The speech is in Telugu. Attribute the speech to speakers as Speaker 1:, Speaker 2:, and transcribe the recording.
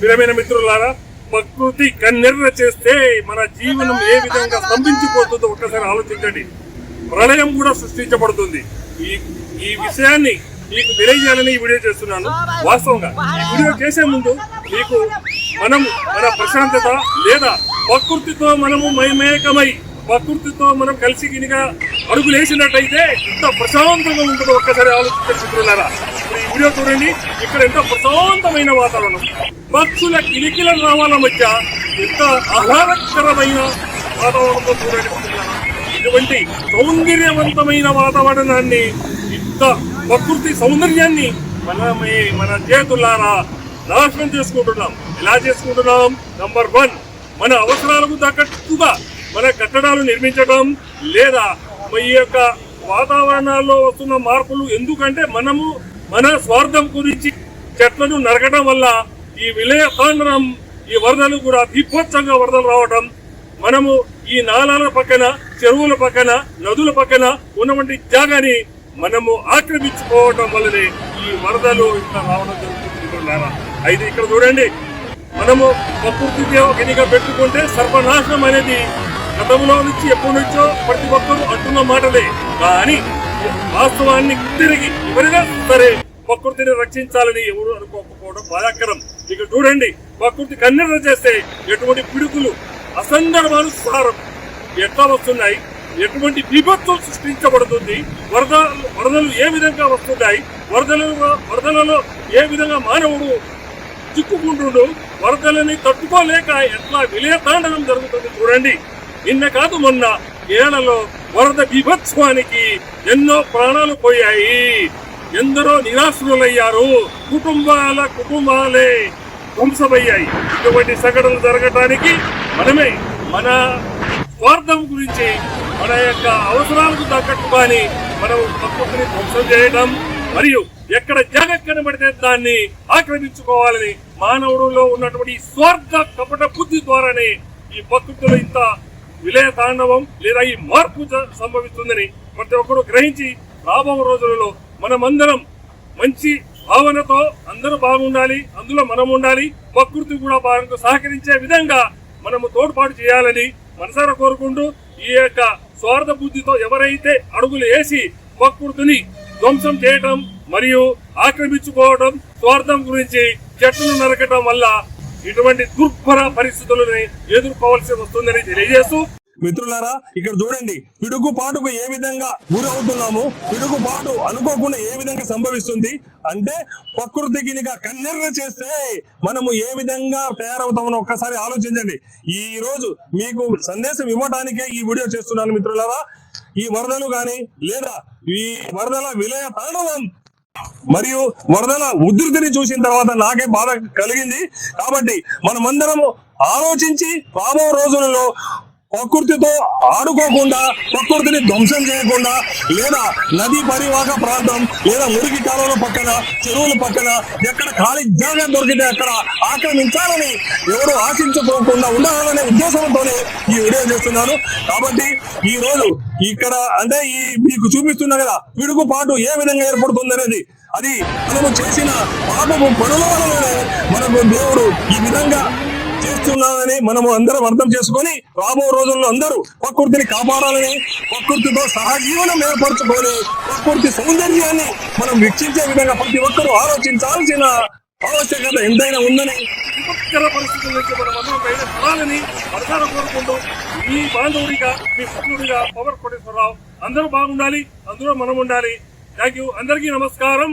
Speaker 1: ప్రియమైన మిత్రులారా ప్రకృతి కన్నెర్ర చేస్తే మన జీవనం ఏ విధంగా స్తంభించిపోతుందో ఒక్కసారి ఆలోచించండి. ప్రళయం కూడా సృష్టించబడుతుంది. ఈ ఈ విషయాన్ని మీకు తెలియజేయాలని ఈ వీడియో చేస్తున్నాను. వాస్తవంగా ఈ వీడియో చేసే ముందు మీకు మనం మన ప్రశాంతత లేదా ప్రకృతితో మనము మైమేకమై ప్రకృతితో మనం కలిసి గినిగా అడుగులేసినట్టయితే ఎంత ప్రశాంతంగా ఉంటుందో ఒక్కసారి ఆలోచించే ఇప్పుడు వీడియో చూడండి. ఇక్కడ ఎంత ప్రశాంతమైన వాతావరణం. పక్షుల కిలికిల రావాల మధ్య ఎంత ఆహ్లాదకరమైన వాతావరణంతో చూడండి ఇటువంటి సౌందర్యవంతమైన వాతావరణాన్ని ఇంత ప్రకృతి సౌందర్యాన్ని మనమే మన చేతులారా నాశనం చేసుకుంటున్నాం. ఎలా చేసుకుంటున్నాం? నంబర్ వన్ మన అవసరాలకు తగ్గట్టుగా మన కట్టడాలు నిర్మించడం లేదా ఈ యొక్క వాతావరణాల్లో వస్తున్న మార్పులు ఎందుకంటే మనము మన స్వార్థం గురించి చెట్లను నరకడం వల్ల ఈ విలయకాండం ఈ వరదలు కూడా దీపోత్సవంగా వరదలు రావడం మనము ఈ నాలాల పక్కన చెరువుల పక్కన నదుల పక్కన ఉన్నటువంటి జాగాని మనము ఆక్రమించుకోవడం వల్లనే ఈ వరదలు ఇట్లా రావడం జరుగుతుంది అయితే ఇక్కడ చూడండి మనము ప్రకృతికి గినిగా పెట్టుకుంటే సర్వనాశనం అనేది గతంలో నుంచి ఎప్పటి నుంచో ప్రతి ఒక్కరూ అంటున్న మాటలే. కానీ వాస్తవాన్ని తిరిగి ఎవరైనా సరే ప్రకృతిని రక్షించాలని ఎవరు అనుకోకపోవడం బాధాకరం ఇక చూడండి ప్రకృతి కన్నెర చేస్తే ఎటువంటి పిడుకులు అసందర్భాలు సారం. ఎట్లా వస్తున్నాయి? ఎటువంటి విపత్తులు సృష్టించబడుతుంది? వరద వరదలు ఏ విధంగా వస్తున్నాయి? వరదలు వరదలలో ఏ విధంగా మానవుడు చిక్కుకుంటుండు? వరదలని తట్టుకోలేక ఎట్లా విలయతాండనం జరుగుతుంది చూడండి. నిన్న కాదు మొన్న ఏళ్ళలో వరద బీభత్సవానికి ఎన్నో ప్రాణాలు పోయాయి. ఎందరో నిరాశ్రులయ్యారు. కుటుంబాల కుటుంబాలే ధ్వంసమయ్యాయి. ఇటువంటి సంఘటనలు జరగటానికి మనమే మన స్వార్థం గురించి మన యొక్క అవసరాలకు తగ్గట్టుగాని మనం ప్రకృతిని ధ్వంసం చేయడం మరియు ఎక్కడ జాగ కనబడితే దాన్ని ఆక్రమించుకోవాలని మానవుడిలో ఉన్నటువంటి స్వార్థ కపట బుద్ధి ద్వారానే ఈ ప్రకృతిలో ఇంత విలయ తాండవం లేదా ఈ మార్పు సంభవిస్తుందని ప్రతి ఒక్కరూ గ్రహించి రాబో రోజులలో మనమందరం మంచి భావనతో అందరూ బాగుండాలి అందులో మనం ఉండాలి ప్రకృతి కూడా మనకు సహకరించే విధంగా మనము తోడ్పాటు చేయాలని మనసారా కోరుకుంటూ ఈ యొక్క స్వార్థ బుద్ధితో ఎవరైతే అడుగులు వేసి ప్రకృతిని ధ్వంసం చేయటం మరియు ఆక్రమించుకోవడం స్వార్థం గురించి చెట్లను నరకటం వల్ల ఇటువంటి దుర్భర పరిస్థితులని ఎదుర్కోవాల్సి వస్తుందని తెలియజేస్తూ
Speaker 2: మిత్రులారా ఇక్కడ చూడండి పిడుగుపాటుకు ఏ విధంగా గురవుతున్నాము పిడుగుపాటు అనుకోకుండా ఏ విధంగా సంభవిస్తుంది అంటే ప్రకృతికి కన్నెర్ర చేస్తే మనము ఏ విధంగా తయారవుతామని ఒక్కసారి ఆలోచించండి. ఈ రోజు మీకు సందేశం ఇవ్వడానికే ఈ వీడియో చేస్తున్నాను మిత్రులారా. ఈ వరదలు గాని లేదా ఈ వరదల విలయ తాండవం మరియు వరదల ఉధృతిని చూసిన తర్వాత నాకే బాధ కలిగింది. కాబట్టి మనమందరము ఆలోచించి రాబో రోజులలో ప్రకృతితో ఆడుకోకుండా ప్రకృతిని ధ్వంసం చేయకుండా లేదా నదీ పరివాహక ప్రాంతం లేదా మురికి కాలువల పక్కన చెరువుల పక్కన ఎక్కడ ఖాళీ జాగా దొరికితే అక్కడ ఆక్రమించాలని ఎవరు ఆశించుకోకుండా ఉండాలనే ఉద్దేశంతోనే ఈ వీడియో చేస్తున్నాను. కాబట్టి ఈ రోజు ఇక్కడ అంటే ఈ మీకు చూపిస్తున్నా కదా పిడుగుపాటు ఏ విధంగా ఏర్పడుతుంది అనేది అది మనము చేసిన పాపము పనుల వలననే మనకు దేవుడు ఈ విధంగా చేస్తున్నానని మనము అందరం అర్థం చేసుకొని రాబో రోజుల్లో అందరూ ప్రకృతిని కాపాడాలని ప్రకృతితో సహజీవనం ఏర్పరచుకొని ప్రకృతి సౌందర్యాన్ని మనం వీక్షించే విధంగా ప్రతి ఒక్కరూ ఆలోచించాల్సిన ఆవశ్యకత ఎంతైనా ఉందని
Speaker 1: విపత్కర పరిస్థితుల నుంచి మనం అందరం బయటపడాలని మనసారా కోరుకుంటూ ఈ బాంధవుడిగా మీ పుత్రుడిగా పవర్ కోటేశ్వరరావు అందరూ బాగుండాలి అందరూ మనం ఉండాలి థ్యాంక్ యూ అందరికీ నమస్కారం.